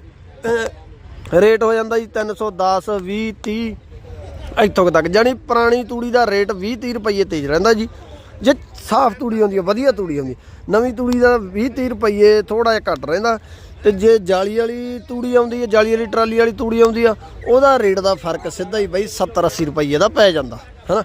ਰੇਟ ਹੋ ਜਾਂਦਾ ਜੀ 310 20 30 ਇੱਥੋਂ ਕੁ ਤੱਕ ਜਾਨੀ ਪੁਰਾਣੀ ਤੂੜੀ ਦਾ ਰੇਟ 20 30 ਰੁਪਏ ਤੇਜ਼ ਰਹਿੰਦਾ ਜੀ। ਜੇ ਸਾਫ਼ ਤੂੜੀ ਆਉਂਦੀ ਆ, ਵਧੀਆ ਤੂੜੀ ਆਉਂਦੀ ਨਵੀਂ ਤੂੜੀ ਦਾ 20 30 ਰੁਪਏ ਥੋੜਾ ਜਿਹਾ ਘੱਟ ਰਹਿੰਦਾ। ਤੇ ਜੇ ਜਾਲੀ ਵਾਲੀ ਤੂੜੀ ਆਉਂਦੀ ਹੈ, ਜਾਲੀ ਵਾਲੀ ਟਰਾਲੀ ਵਾਲੀ ਤੂੜੀ ਆਉਂਦੀ ਆ, ਉਹਦਾ ਰੇਟ ਦਾ ਫ਼ਰਕ ਸਿੱਧਾ ਹੀ ਬਈ 70 80 ਰੁਪਏ ਦਾ ਪੈ ਜਾਂਦਾ, ਹਨਾ?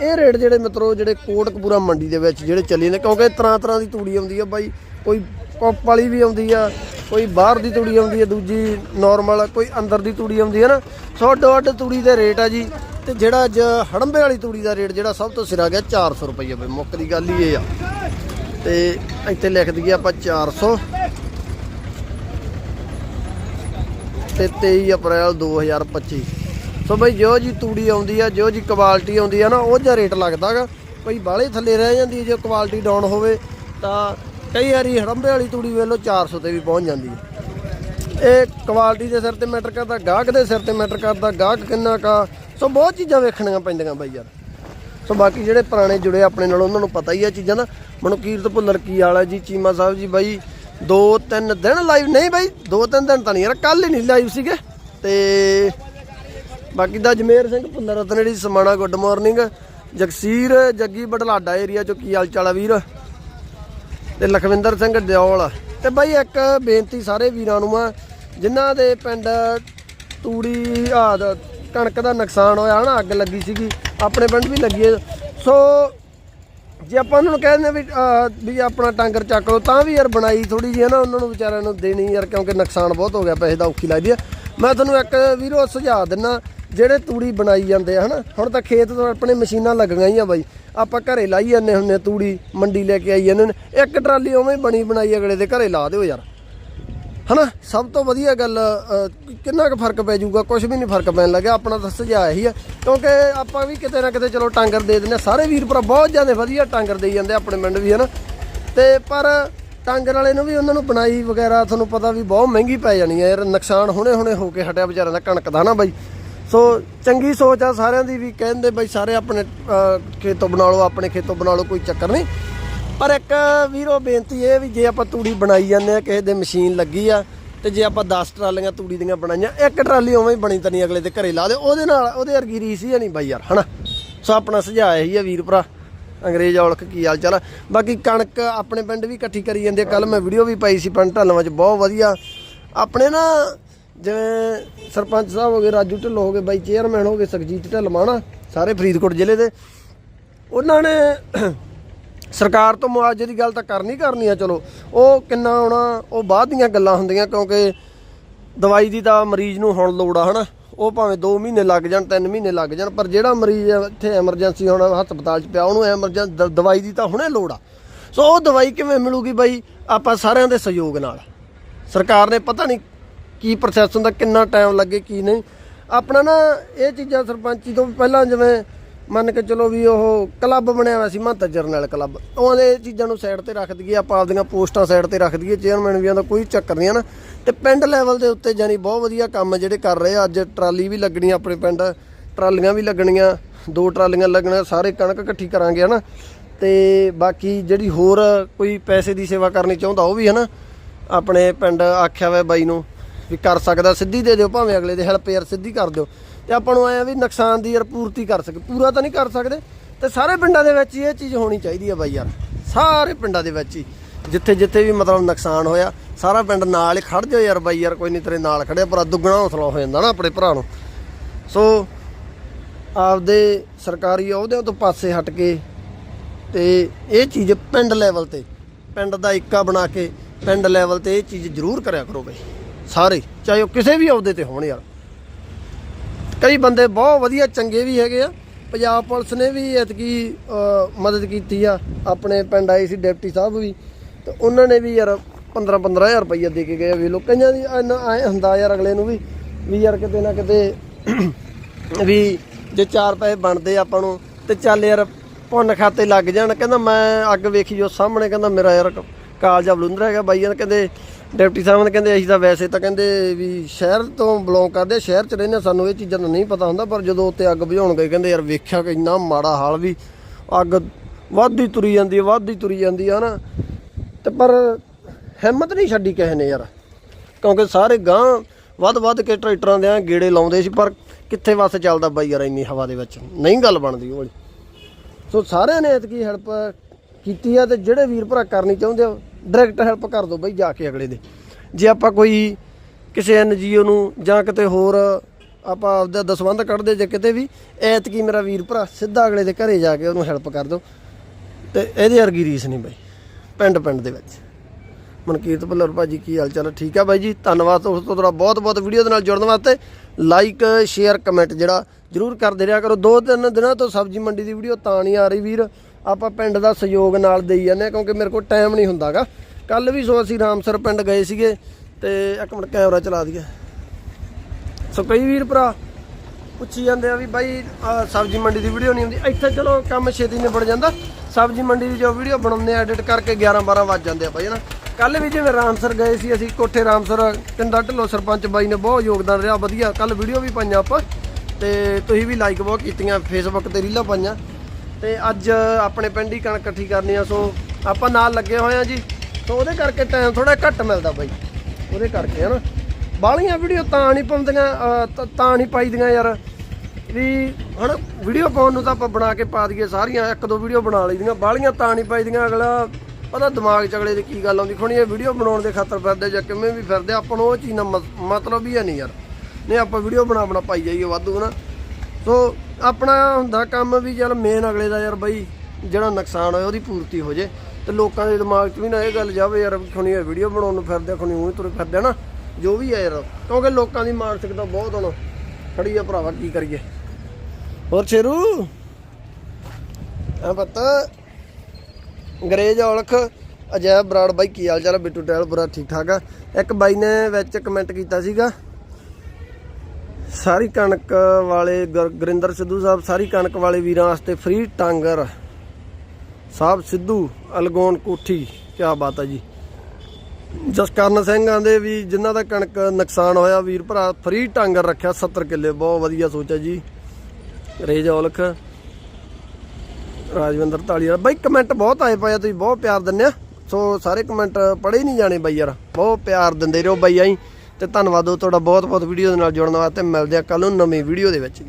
ਇਹ ਰੇਟ ਜਿਹੜੇ ਮਿੱਤਰੋ, ਜਿਹੜੇ ਕੋਟਕਪੂਰਾ ਮੰਡੀ ਦੇ ਵਿੱਚ ਜਿਹੜੇ ਚੱਲੇ ਨੇ, ਕਿਉਂਕਿ ਤਰ੍ਹਾਂ ਤਰ੍ਹਾਂ ਦੀ ਤੂੜੀ ਆਉਂਦੀ ਆ ਬਾਈ, ਕੋਈ ਕੱਪ ਵਾਲੀ ਵੀ ਆਉਂਦੀ ਆ, ਕੋਈ ਬਾਹਰ ਦੀ ਤੂੜੀ ਆਉਂਦੀ ਆ, ਦੂਜੀ ਨਾਰਮਲ ਕੋਈ ਅੰਦਰ ਦੀ ਤੂੜੀ ਆਉਂਦੀ ਹੈ ਨਾ ਸੋ ਅੱਡੋ ਅੱਡ ਤੂੜੀ ਦੇ ਰੇਟ ਆ ਜੀ, ਤੇ ਜਿਹੜਾ ਅੱਜ ਹੜੰਬੇ ਵਾਲੀ ਤੂੜੀ ਦਾ ਰੇਟ ਜਿਹੜਾ ਸਭ ਤੋਂ ਸਿਰਾ ਗਿਆ 400 ਰੁਪਏ ਬਈ, ਮੁੱਕ ਦੀ ਗੱਲ ਹੀ ਇਹ ਆ। ਤੇ ਇੱਥੇ ਲਿਖ ਦਈਏ ਆਪਾਂ 400 ਤੇ 23 ਅਪ੍ਰੈਲ 2025 ਸੋ ਬਈ ਜੋ ਜੀ ਤੂੜੀ ਆਉਂਦੀ ਆ ਜੋ ਜੀ ਕੁਆਲਿਟੀ ਆਉਂਦੀ ਆ ਨਾ, ਉਹ ਜਿਹਾ ਰੇਟ ਲੱਗਦਾਗਾ ਕੋਈ ਬਾਹਲੇ ਥੱਲੇ ਰਹਿ ਜਾਂਦੀ ਹੈ ਜੇ ਕੁਆਲਿਟੀ ਡਾਊਨ ਹੋਵੇ, ਤਾਂ ਕਈ ਵਾਰੀ ਹੜੰਬੇ ਵਾਲੀ ਤੂੜੀ ਵੇਲੋ 400 ਤੇ ਵੀ ਪਹੁੰਚ ਜਾਂਦੀ ਹੈ ਇਹ ਕੁਆਲਿਟੀ ਦੇ ਸਿਰ ਤੇ ਮੈਟਰ ਕਰਦਾ, ਗਾਹਕ ਦੇ ਸਿਰ ਤੇ ਮੈਟਰ ਕਰਦਾ, ਗਾਹਕ ਕਿੰਨਾ ਕਾ, ਸੋ ਬਹੁਤ ਚੀਜ਼ਾਂ ਵੇਖਣੀਆਂ ਪੈਂਦੀਆਂ ਬਾਈ ਯਾਰ। ਸੋ ਬਾਕੀ ਜਿਹੜੇ ਪੁਰਾਣੇ ਜੁੜੇ ਆਪਣੇ ਨਾਲ, ਉਹਨਾਂ ਨੂੰ ਪਤਾ ਹੀ ਆ ਚੀਜ਼ਾਂ ਦਾ। ਮਨੁਕੀਰਤ ਭੁੱਲਰ ਕੀ ਵਾਲਾ ਜੀ, ਚੀਮਾ ਸਾਹਿਬ ਜੀ, ਬਾਈ ਦੋ ਤਿੰਨ ਦਿਨ ਲਾਈਵ ਨਹੀਂ ਬਾਈ ਦੋ ਤਿੰਨ ਦਿਨ ਤਾਂ ਨਹੀਂ ਯਾਰ ਕੱਲ ਹੀ ਨਹੀਂ ਲਾਈਵ ਸੀਗੇ। ਤੇ ਬਾਕੀ ਦਾ Jamer Singh Bhullar Ratnari Samana good morning Jagsir, Jaggi Budhlada area ਚੋਂ ਕੀ ਹਾਲ ਚਾਲ ਆ ਵੀਰ? ਤੇ ਲਖਵਿੰਦਰ ਸਿੰਘ ਦਿਓਲ। ਤੇ ਬਾਈ ਇੱਕ ਬੇਨਤੀ ਸਾਰੇ ਵੀਰਾਂ ਨੂੰ ਆ, ਜਿਨ੍ਹਾਂ ਦੇ ਪਿੰਡ ਤੂੜੀ ਆਦ ਕਣਕ ਦਾ ਨੁਕਸਾਨ ਹੋਇਆ, ਹਨਾ, ਅੱਗ ਲੱਗੀ ਸੀਗੀ, ਆਪਣੇ ਪਿੰਡ ਵੀ ਲੱਗੀ ਸੋ ਜੇ ਆਪਾਂ ਉਹਨਾਂ ਨੂੰ ਕਹਿੰਦੇ ਵੀ ਅਹ, ਵੀ ਆਪਣਾ ਟਾਂਗਰ ਚੱਕ ਲਓ ਤਾਂ ਵੀ ਯਾਰ ਬਣਾਈ ਥੋੜੀ ਜਿਹੀ ਹੈ ਨਾ ਉਹਨਾਂ ਨੂੰ ਵਿਚਾਰਿਆਂ ਨੂੰ ਦੇਣੀ ਯਾਰ ਕਿਉਂਕਿ ਨੁਕਸਾਨ ਬਹੁਤ ਹੋ ਗਿਆ ਪੈਸੇ ਦਾ ਔਖੀ ਲੱਗਦੀ ਹੈ ਮੈਂ ਤੁਹਾਨੂੰ ਇੱਕ ਵੀਰੋ ਸੁਝਾਅ ਦਿੰਨਾ ਜਿਹੜੇ ਤੂੜੀ ਬਣਾਈ ਜਾਂਦੇ ਆ ਹਨਾ? ਹੁਣ ਤਾਂ ਖੇਤ ਤੋਂ ਆਪਣੇ ਮਸ਼ੀਨਾਂ ਲੱਗੀਆਂ ਹੀ ਆ ਬਾਈ। ਆਪਾਂ ਘਰੇ ਲਾਈ ਜਾਂਦੇ ਹੁੰਦੇ ਆ ਤੂੜੀ ਮੰਡੀ ਲੈ ਕੇ ਆਈ ਜਾਂਦੇ ਨੇ ਇੱਕ ਟਰਾਲੀ ਉਵੇਂ ਬਣੀ ਬਣਾਈ ਅਗਲੇ ਦੇ ਘਰੇ ਲਾ ਦਿਓ ਯਾਰ। ਹਨਾ? ਸਭ ਤੋਂ ਵਧੀਆ ਗੱਲ ਅਹ, ਕਿੰਨਾ ਕੁ ਫ਼ਰਕ ਪੈ ਜਾਊਗਾ? ਕੁਝ ਵੀ ਨਹੀਂ ਫ਼ਰਕ ਪੈਣ ਲੱਗਿਆ ਆਪਣਾ ਤਾਂ ਸੁਝਾਅ ਇਹੀ ਆ। ਕਿਉਂਕਿ ਆਪਾਂ ਵੀ ਕਿਤੇ ਨਾ ਕਿਤੇ ਚਲੋ ਟਾਂਗਰ ਦੇ ਦਿੰਦੇ ਹਾਂ। ਸਾਰੇ ਵੀਰ ਭਰਾ ਬਹੁਤ ਜ਼ਿਆਦਾ ਵਧੀਆ ਟਾਂਗਰ ਦੇਈ ਜਾਂਦੇ ਆ ਆਪਣੇ ਪਿੰਡ ਵੀ ਹਨਾ? ਤੇ ਪਰ ਟਾਂਗਰ ਵਾਲੇ ਨੂੰ ਵੀ ਉਹਨਾਂ ਨੂੰ ਬਣਾਈ ਵਗੈਰਾ ਤੁਹਾਨੂੰ ਪਤਾ ਵੀ ਬਹੁਤ ਮਹਿੰਗੀ ਪੈ ਜਾਣੀ ਹੈ ਯਾਰ। ਨੁਕਸਾਨ ਹੁਣੇ ਹੁਣੇ ਹੋ ਕੇ ਹਟਿਆ ਵਿਚਾਰਿਆਂ ਦਾ ਕਣਕ ਦਾ ਨਾ ਬਾਈ? ਸੋ ਚੰਗੀ ਸੋਚ ਆ ਸਾਰਿਆਂ ਦੀ ਵੀ ਕਹਿੰਦੇ ਬਾਈ ਸਾਰੇ ਆਪਣੇ ਅਹ, ਖੇਤੋਂ ਬਣਾ ਲਓ ਆਪਣੇ ਖੇਤੋਂ ਬਣਾ ਲਓ ਕੋਈ ਚੱਕਰ ਨਹੀਂ। ਪਰ ਇੱਕ ਵੀਰੋ ਬੇਨਤੀ ਇਹ ਵੀ ਜੇ ਆਪਾਂ ਤੂੜੀ ਬਣਾਈ ਜਾਂਦੇ ਆ, ਕਿਸੇ ਦੇ ਮਸ਼ੀਨ ਲੱਗੀ ਆ, ਤੇ ਜੇ ਆਪਾਂ 10 ਟਰਾਲੀਆਂ ਤੂੜੀ ਦੀਆਂ ਬਣਾਈਆਂ, ਇੱਕ ਟਰਾਲੀ ਉਵੇਂ ਹੀ ਬਣੀ ਤਾਂ ਨਹੀਂ ਅਗਲੇ ਦੇ ਘਰੇ ਲਾ ਦੇ ਉਹਦੇ ਨਾਲ, ਉਹਦੇ ਵਰਗੀ ਰੀਸ ਹੀ ਨਹੀਂ ਬਾਈ ਯਾਰ, ਹਨਾ? ਸੋ ਆਪਣਾ ਸੁਝਾਅ ਇਹੀ ਆ ਵੀਰ ਭਰਾ। ਅੰਗਰੇਜ਼ ਔਲਖ ਕੀ ਹਾਲ ਚਾਲ ਬਾਕੀ ਕਣਕ ਆਪਣੇ ਪਿੰਡ ਵੀ ਇਕੱਠੀ ਕਰੀ ਜਾਂਦੇ ਕੱਲ ਮੈਂ ਵੀਡੀਓ ਵੀ ਪਾਈ ਸੀ, ਪਿੰਡ ਢਲਵਾਂ ਚ, ਬਹੁਤ ਵਧੀਆ। ਆਪਣੇ ਨਾ, ਜਿਵੇਂ ਸਰਪੰਚ ਸਾਹਿਬ ਹੋ ਗਏ, ਰਾਜੂ ਢਿੱਲੋਂ ਹੋ ਗਏ, ਬਾਈ ਚੇਅਰਮੈਨ ਹੋ ਗਏ, ਸੁਖਜੀਤ ਢਿੱਲਵਾਂ ਨਾ, ਸਾਰੇ ਫਰੀਦਕੋਟ ਜ਼ਿਲ੍ਹੇ ਦੇ, ਉਹਨਾਂ ਨੇ ਸਰਕਾਰ ਤੋਂ ਮੁਆਵਜ਼ੇ ਦੀ ਗੱਲ ਤਾਂ ਕਰਨੀ ਕਰਨੀ ਆ, ਚਲੋ। ਉਹ ਕਿੰਨਾ ਆਉਣਾ, ਉਹ ਬਾਅਦ ਦੀਆਂ ਗੱਲਾਂ ਹੁੰਦੀਆਂ, ਕਿਉਂਕਿ ਦਵਾਈ ਦੀ ਤਾਂ ਮਰੀਜ਼ ਨੂੰ ਹੁਣ ਲੋੜ ਆ, ਹਨਾ। ਉਹ ਭਾਵੇਂ 2 ਮਹੀਨੇ ਲੱਗ ਜਾਣ 3 ਮਹੀਨੇ ਲੱਗ ਜਾਣ, ਪਰ ਜਿਹੜਾ ਮਰੀਜ਼ ਇੱਥੇ ਐਮਰਜੈਂਸੀ ਹੁਣ ਹਸਪਤਾਲ 'ਚ ਪਿਆ, ਉਹਨੂੰ ਐਮਰਜੈਂਸੀ ਦਵਾਈ ਦੀ ਤਾਂ ਹੁਣੇ ਲੋੜ ਆ। ਸੋ ਉਹ ਦਵਾਈ ਕਿਵੇਂ ਮਿਲੂਗੀ ਬਾਈ? ਆਪਾਂ ਸਾਰਿਆਂ ਦੇ ਸਹਿਯੋਗ ਨਾਲ। ਸਰਕਾਰ ਨੇ ਪਤਾ ਨਹੀਂ ਕੀ ਪ੍ਰੋਸੈਸ ਹੁੰਦਾ, ਕਿੰਨਾ ਟਾਈਮ ਲੱਗੇ, ਕੀ ਨਹੀਂ। ਆਪਣਾ ਨਾ ਇਹ ਚੀਜ਼ਾਂ ਸਰਪੰਚੀ ਤੋਂ ਵੀ ਪਹਿਲਾਂ ਜਿਵੇਂ ਮੰਨ ਕੇ ਚਲੋ ਵੀ ਉਹ ਕਲੱਬ ਬਣਿਆ ਹੋਇਆ ਸੀ, ਮਹੰਤ ਜਰਨਲ ਕਲੱਬ। ਉਹਦੇ ਇਹ ਚੀਜ਼ਾਂ ਨੂੰ ਸਾਈਡ ਤੇ ਰੱਖ ਦਈਏ, ਆਪਾਂ ਆਪਦੀਆਂ ਪੋਸਟਾਂ ਸਾਈਡ ਤੇ ਰੱਖ ਦਈਏ ਚੇਅਰਮੈਨ ਵੀਆਂ ਦਾ ਕੋਈ ਚੱਕਰ ਨਹੀਂ ਹੈ ਨਾ। ਤੇ ਪਿੰਡ ਲੈਵਲ ਦੇ ਉੱਤੇ ਜਾਨੀ ਬਹੁਤ ਵਧੀਆ ਕੰਮ ਜਿਹੜੇ ਕਰ ਰਹੇ ਆ, ਅੱਜ ਟਰਾਲੀ ਵੀ ਲੱਗਣੀ ਆਪਣੇ ਪਿੰਡ, ਟਰਾਲੀਆਂ ਵੀ ਲੱਗਣੀਆਂ, ਦੋ ਟਰਾਲੀਆਂ ਲੱਗਣੀਆਂ ਸਾਰੇ ਕਣਕ ਇਕੱਠੀ ਕਰਾਂਗੇ, ਹਨਾ। ਤੇ ਬਾਕੀ ਜਿਹੜੀ ਹੋਰ ਕੋਈ ਪੈਸੇ ਦੀ ਸੇਵਾ ਕਰਨੀ ਚਾਹੁੰਦਾ ਉਹ ਵੀ, ਹਨਾ, ਆਪਣੇ ਪਿੰਡ ਆਖਿਆ ਹੋਇਆ ਬਾਈ ਨੂੰ ਵੀ ਕਰ ਸਕਦਾ, ਸਿੱਧੀ ਦੇ ਦਿਓ ਭਾਵੇਂ ਅਗਲੇ ਦੇ ਹੈਲਪ ਯਾਰ, ਸਿੱਧੀ ਕਰ ਦਿਓ। ਤੇ ਆਪਾਂ ਨੂੰ ਆਇਆ ਵੀ ਨੁਕਸਾਨ ਦੀ ਯਾਰ ਪੂਰਤੀ ਕਰ ਸਕੇ, ਪੂਰਾ ਤਾਂ ਨਹੀਂ ਕਰ ਸਕਦੇ। ਤੇ ਸਾਰੇ ਪਿੰਡਾਂ ਦੇ ਵਿੱਚ ਹੀ ਇਹ ਚੀਜ਼ ਹੋਣੀ ਚਾਹੀਦੀ ਆ ਬਾਈ ਯਾਰ। ਸਾਰੇ ਪਿੰਡਾਂ ਦੇ ਵਿੱਚ ਹੀ। ਜਿੱਥੇ ਜਿੱਥੇ ਵੀ ਮਤਲਬ ਨੁਕਸਾਨ ਹੋਇਆ, ਸਾਰਾ ਪਿੰਡ ਨਾਲ ਹੀ ਖੜ ਜਾਓ ਯਾਰ ਬਾਈ ਯਾਰ, ਕੋਈ ਨਹੀਂ ਤੇਰੇ ਨਾਲ ਖੜਿਆ ਪਰ ਦੁੱਗਣਾ ਹੌਸਲਾ ਹੋ ਜਾਂਦਾ ਨਾ ਆਪਣੇ ਭਰਾ ਨੂੰ। ਸੋ, ਆਪਦੇ ਸਰਕਾਰੀ ਅਹੁਦਿਆਂ ਤੋਂ ਪਾਸੇ ਹਟ ਕੇ ਤੇ ਇਹ ਚੀਜ਼ ਪਿੰਡ ਲੈਵਲ ਤੇ, ਪਿੰਡ ਦਾ ਇੱਕਾ ਬਣਾ ਕੇ ਪਿੰਡ ਲੈਵਲ ਤੇ ਇਹ ਚੀਜ਼ ਜ਼ਰੂਰ ਕਰਿਆ ਕਰੋ ਬਈ। ਸਾਰੇ, ਚਾਹੇ ਉਹ ਕਿਸੇ ਵੀ ਅਹੁਦੇ ਤੇ ਹੋਣ ਯਾਰ। ਕਈ ਬੰਦੇ ਬਹੁਤ ਵਧੀਆ ਚੰਗੇ ਵੀ ਹੈਗੇ ਆ। ਪੰਜਾਬ ਪੁਲਿਸ ਨੇ ਵੀ ਐਤਕੀ ਮਦਦ ਕੀਤੀ ਆ ਆਪਣੇ ਪਿੰਡ ਆਏ ਸੀ ਡਿਪਟੀ ਸਾਹਿਬ ਵੀ। ਤੇ ਉਹਨਾਂ ਨੇ ਵੀ ਯਾਰ 15 15000 ਰੁਪਈਆ ਦੇ ਕੇ ਗਏ ਆ ਵੀ। ਲੋਕਾਂ ਦੀ ਐ ਹੁੰਦਾ ਯਾਰ ਅਗਲੇ ਨੂੰ ਵੀ ਵੀ ਯਾਰ ਕਿਤੇ ਨਾ ਕਿਤੇ [clears throat] ਵੀ ਜੇ ਚਾਰ ਪੈਸੇ ਬਣਦੇ ਆਪਾਂ ਨੂੰ ਤੇ ਚੱਲ ਯਾਰ ਪੁੰਨ ਖਾਤੇ ਲੱਗ ਜਾਣ। ਕਹਿੰਦਾ ਮੈਂ ਅੱਗ ਵੇਖੀ ਜੋ ਸਾਹਮਣੇ, ਕਹਿੰਦਾ ਮੇਰਾ ਯਾਰ ਕਾਲਜਾ ਬਲੁੰਦਰ ਹੈਗਾ ਬਾਈ ਯਾਰ ਕਹਿੰਦੇ ਡਿਪਟੀ ਸਾਹਿਬ ਨੇ ਕਹਿੰਦੇ ਅਸੀਂ ਤਾਂ ਵੈਸੇ ਤਾਂ ਕਹਿੰਦੇ ਵੀ ਸ਼ਹਿਰ ਤੋਂ ਬਿਲੋਂਗ ਕਰਦੇ, ਸ਼ਹਿਰ 'ਚ ਰਹਿੰਦੇ ਸਾਨੂੰ ਇਹ ਚੀਜ਼ਾਂ ਦਾ ਨਹੀਂ ਪਤਾ ਹੁੰਦਾ, ਪਰ ਜਦੋਂ ਉੱਤੇ ਅੱਗ ਬੁਝਾਉਣ ਗਏ, ਕਹਿੰਦੇ ਯਾਰ ਵੇਖਿਆ ਕਿ ਇੰਨਾ ਮਾੜਾ ਹਾਲ ਵੀ, ਅੱਗ ਵੱਧਦੀ ਤੁਰੀ ਜਾਂਦੀ ਹੈ ਵੱਧਦੀ ਤੁਰੀ ਜਾਂਦੀ ਹੈ ਨਾ ਤੇ ਪਰ ਹਿੰਮਤ ਨਹੀਂ ਛੱਡੀ ਕਿਸੇ ਨੇ ਯਾਰ, ਕਿਉਂਕਿ ਸਾਰੇ ਗਾਂ ਵੱਧ ਵੱਧ ਕੇ ਟਰੈਕਟਰਾਂ ਦੇ ਆ ਗੇੜੇ ਲਾਉਂਦੇ ਸੀ, ਪਰ ਕਿੱਥੇ ਵੱਸ ਚੱਲਦਾ ਬਾਈ ਯਾਰ ਇੰਨੀ ਹਵਾ ਦੇ ਵਿੱਚ? ਨਹੀਂ ਗੱਲ ਬਣਦੀ ਉਹ ਵਾਲੀ। ਸੋ ਸਾਰਿਆਂ ਨੇ ਇਤਕੀ ਹੈਲਪ ਕੀਤੀ ਆ, ਤੇ ਜਿਹੜੇ ਵੀਰ ਭਰਾ ਕਰਨੀ ਚਾਹੁੰਦੇ ਆ ਡਾਇਰੈਕਟ ਹੈਲਪ ਕਰ ਦਿਓ ਬਈ ਜਾ ਕੇ ਅਗਲੇ ਦੇ। ਜੇ ਆਪਾਂ ਕੋਈ ਕਿਸੇ ਐਨਜੀਓ ਨੂੰ ਜਾਂ ਕਿਤੇ ਹੋਰ ਆਪਾਂ ਆਪਦਾ ਦਸਵੰਧ ਕੱਢਦੇ ਜੇ ਕਿਤੇ ਵੀ, ਐਤਕੀ ਮੇਰਾ ਵੀਰ ਭਰਾ ਸਿੱਧਾ ਅਗਲੇ ਦੇ ਘਰੇ ਜਾ ਕੇ ਉਹਨੂੰ ਹੈਲਪ ਕਰ ਦਿਓ ਤੇ ਇਹਦੇ ਵਰਗੀ ਰੀਸ ਨਹੀਂ ਬਾਈ, ਪਿੰਡ ਪਿੰਡ ਦੇ ਵਿੱਚ। ਮਨਕੀਰਤ ਭੱਲਰ ਭਾਜੀ, ਕੀ ਹਾਲ ਚਾਲ? ਠੀਕ ਆ ਬਾਈ ਜੀ? ਧੰਨਵਾਦ ਦੋਸਤੋ ਤੁਹਾਡਾ ਬਹੁਤ ਬਹੁਤ ਵੀਡੀਓ ਦੇ ਨਾਲ ਜੁੜਨ ਵਾਸਤੇ। ਲਾਈਕ ਸ਼ੇਅਰ ਕਮੈਂਟ ਜਿਹੜਾ ਜਰੂਰ ਕਰਦੇ ਰਿਹਾ ਕਰੋ। ਦੋ ਤਿੰਨ ਦਿਨਾਂ ਤੋਂ ਸਬਜ਼ੀ ਮੰਡੀ ਦੀ ਵੀਡੀਓ ਤਾਂ ਨਹੀਂ ਆ ਰਹੀ ਵੀਰ। ਆਪਾਂ ਪਿੰਡ ਦਾ ਸਹਿਯੋਗ ਨਾਲ ਦੇਈ ਜਾਂਦੇ ਹਾਂ, ਕਿਉਂਕਿ ਮੇਰੇ ਕੋਲ ਟਾਈਮ ਨਹੀਂ ਹੁੰਦਾਗਾ। ਕੱਲ ਵੀ ਸੋ ਅਸੀਂ ਰਾਮਸਰ ਪਿੰਡ ਗਏ ਸੀਗੇ ਤੇ ਇੱਕ ਮਿੰਟ ਕੈਮਰਾ ਚਲਾ ਦਈਏ। ਸੋ ਕਈ ਵੀਰ ਭਰਾ ਪੁੱਛੀ ਜਾਂਦੇ ਆ ਵੀ ਬਾਈ ਸਬਜ਼ੀ ਮੰਡੀ ਦੀ ਵੀਡੀਓ ਨਹੀਂ ਹੁੰਦੀ। ਇੱਥੇ ਚਲੋ ਕੰਮ ਛੇਤੀ ਨਿਬੜ ਜਾਂਦਾ। ਸਬਜ਼ੀ ਮੰਡੀ ਦੀ ਜੋ ਵੀਡੀਓ ਬਣਾਉਂਦੇ ਆ ਐਡਿਟ ਕਰਕੇ 11 12 ਵੱਜ ਜਾਂਦੇ ਆ ਬਾਈ ਨਾ ਕੱਲ ਵੀ ਜਿਵੇਂ ਰਾਮਸਰ ਗਏ ਸੀ, ਅਸੀਂ ਕੋਠੇ ਰਾਮਸਰ, ਪਿੰਡਾ ਢਿੱਲੋਂ ਸਰਪੰਚ ਬਾਈ ਨੇ ਬਹੁਤ ਯੋਗਦਾਨ ਰਿਹਾ, ਵਧੀਆ। ਕੱਲ ਵੀਡੀਓ ਵੀ ਪਾਈਆਂ ਆਪਾਂ। ਤੇ ਤੁਸੀਂ ਵੀ ਲਾਈਕ ਬਹੁਤ ਕੀਤੀਆਂ ਫੇਸਬੁੱਕ ਤੇ ਰੀਲਾਂ ਪਾਈਆਂ। ਤੇ ਅੱਜ ਆਪਣੇ ਪਿੰਡ ਹੀ ਕਣਕ ਇਕੱਠੀ ਕਰਨੀ ਆ, ਸੋ ਆਪਾਂ ਨਾਲ ਲੱਗੇ ਹੋਏ ਆ ਜੀ। ਸੋ ਉਹਦੇ ਕਰਕੇ ਟਾਈਮ ਥੋੜਾ ਘੱਟ ਮਿਲਦਾ ਬਾਈ। ਉਹਦੇ ਕਰਕੇ ਹਨਾ। ਬਾਹਲੀਆਂ ਵੀਡੀਓ ਤਾਂ ਨਹੀਂ ਪਾਉਂਦੀਆਂ ਤਾਂ- ਤਾਂ ਨਹੀਂ ਪਾਈਦੀਆਂ ਯਾਰ। ਵੀ ਹਣ ਵੀਡੀਓ ਪਾਉਣ ਨੂੰ ਤਾਂ ਆਪਾਂ ਬਣਾ ਕੇ ਪਾ ਦਈਏ ਸਾਰੀਆਂ, ਇੱਕ ਦੋ ਵੀਡੀਓ ਬਣਾ ਲਈਦੀਆਂ। ਬਾਹਲੀਆਂ ਤਾਂ ਨਹੀਂ ਪਾਈਦੀਆਂ, ਅਗਲਾ ਪਤਾ ਦਿਮਾਗ 'ਚ ਅਗਲੇ ਦੀ ਕੀ ਗੱਲ ਆਉਂਦੀ। ਖੁਣੀ ਇਹ ਵੀਡੀਓ ਬਣਾਉਣ ਦੇ ਖਾਤਰ ਫਿਰਦੇ ਜਾਂ ਕਿਵੇਂ ਵੀ ਫਿਰਦੇ ਆਪਾਂ ਨੂੰ ਉਹ ਚੀਜ਼ ਦਾ ਮਤਲਬ ਹੀ ਹੈ ਨਹੀਂ ਯਾਰ। ਨਹੀਂ, ਆਪਾਂ ਵੀਡੀਓ ਬਣਾ ਬਣਾ ਪਾਈ ਜਾਈਏ ਵਾਧੂ ਨਾ ਸੋ ਆਪਣਾ ਹੁੰਦਾ ਕੰਮ ਵੀ ਚੱਲ ਮੇਨ ਅਗਲੇ ਦਾ ਯਾਰ ਬਈ, ਜਿਹੜਾ ਨੁਕਸਾਨ ਹੋਇਆ ਉਹਦੀ ਪੂਰਤੀ ਹੋ ਜੇ। ਤੇ ਲੋਕਾਂ ਦੇ ਦਿਮਾਗ 'ਚ ਵੀ ਨਾ ਇਹ ਗੱਲ ਜਾਵੇ ਯਾਰ ਖੁਣੀ ਇਹ ਵੀਡੀਓ ਬਣਾਉਣ ਨੂੰ ਫਿਰਦੇ ਖੁਣੀ ਉਹੀ ਤੁਰੇ ਫਿਰਦੇ ਨਾ, ਜੋ ਵੀ ਹੈ ਯਾਰ। ਕਿਉਂਕਿ ਲੋਕਾਂ ਦੀ ਮਾਨਸਿਕਤਾ ਬਹੁਤ ਹੁਣ। ਖੜੀ ਆ ਭਰਾਵਾ, ਕੀ ਕਰੀਏ? ਹੋਰ ਸ਼ੇਰੂ? ਆ ਪਤਾ, ਅੰਗਰੇਜ਼ ਔਲਖ ਅਜੈਬ ਬਰਾੜ ਬਾਈ, ਕੀ ਹਾਲ ਚਾਲ ਬਿੱਟੂ ਟੈਲ ਬੁਰਾ ਠੀਕ ਠਾਕ ਆ। ਇੱਕ ਬਾਈ ਨੇ ਵਿੱਚ ਕਮੈਂਟ ਕੀਤਾ ਸੀਗਾ ਸਾਰੀ ਕਣਕ ਵਾਲੇ ਗੁਰਿੰਦਰ ਸਿੱਧੂ ਸਾਹਿਬ, ਸਾਰੀ ਕਣਕ ਵਾਲੇ ਵੀਰਾਂ ਵਾਸਤੇ ਫ੍ਰੀ ਟਾਂਗਰ। ਸਾਹਿਬ ਸਿੱਧੂ, ਅਲਗੋਨ ਕੋਠੀ ਕੀ ਬਾਤ ਹੈ ਜੀ। ਜਸਕਰਨ ਸਿੰਘ ਆਂਦੇ ਵੀ ਜਿਨ੍ਹਾਂ ਦਾ ਕਣਕ ਨੁਕਸਾਨ ਹੋਇਆ, ਵੀਰ ਭਰਾ ਫ੍ਰੀ ਟਾਂਗਰ ਰੱਖਿਆ 70 ਕਿੱਲੇ, ਬਹੁਤ ਵਧੀਆ ਸੋਚ ਹੈ ਜੀ। ਰੇਜ ਔਲਖ, ਰਾਜਵਿੰਦਰ ਢਾਲੀਵਾਲ ਬਾਈ ਕਮੈਂਟ ਬਹੁਤ ਆਏ ਪਏ ਆ, ਤੁਸੀਂ ਬਹੁਤ ਪਿਆਰ ਦਿੰਦੇ ਆ। ਸੋ ਸਾਰੇ ਕਮੈਂਟ ਪੜ੍ਹੇ ਨਹੀਂ ਜਾਣੇ ਬਾਈ ਯਾਰ, ਬਹੁਤ ਪਿਆਰ ਦਿੰਦੇ ਰਹੋ ਬਾਈ ਆਈ। ਤੇ ਧੰਨਵਾਦ ਉਹ ਤੁਹਾਡਾ ਬਹੁਤ ਬਹੁਤ ਵੀਡੀਓ ਦੇ ਨਾਲ ਜੁੜਨ ਵਾਸਤੇ। ਮਿਲਦੇ ਆ ਕੱਲ ਨੂੰ ਨਵੀਂ ਵੀਡੀਓ ਦੇ ਵਿੱਚ